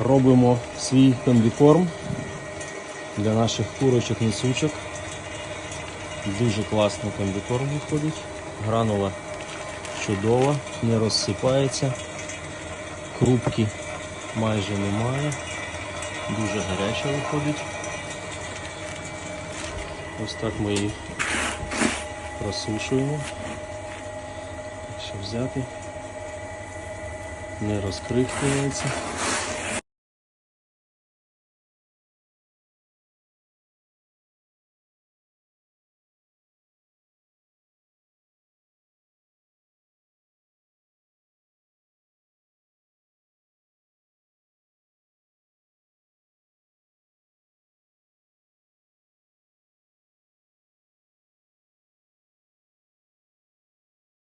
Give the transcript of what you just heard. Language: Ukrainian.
робимо свій комбікорм для наших курочок несучок. Дуже класний комбікорм виходить. Гранула чудова, не розсипається. Крупки майже немає. Дуже гаряча виходить. Ось так ми її просушуємо. Якщо взяти, не розкрихтується.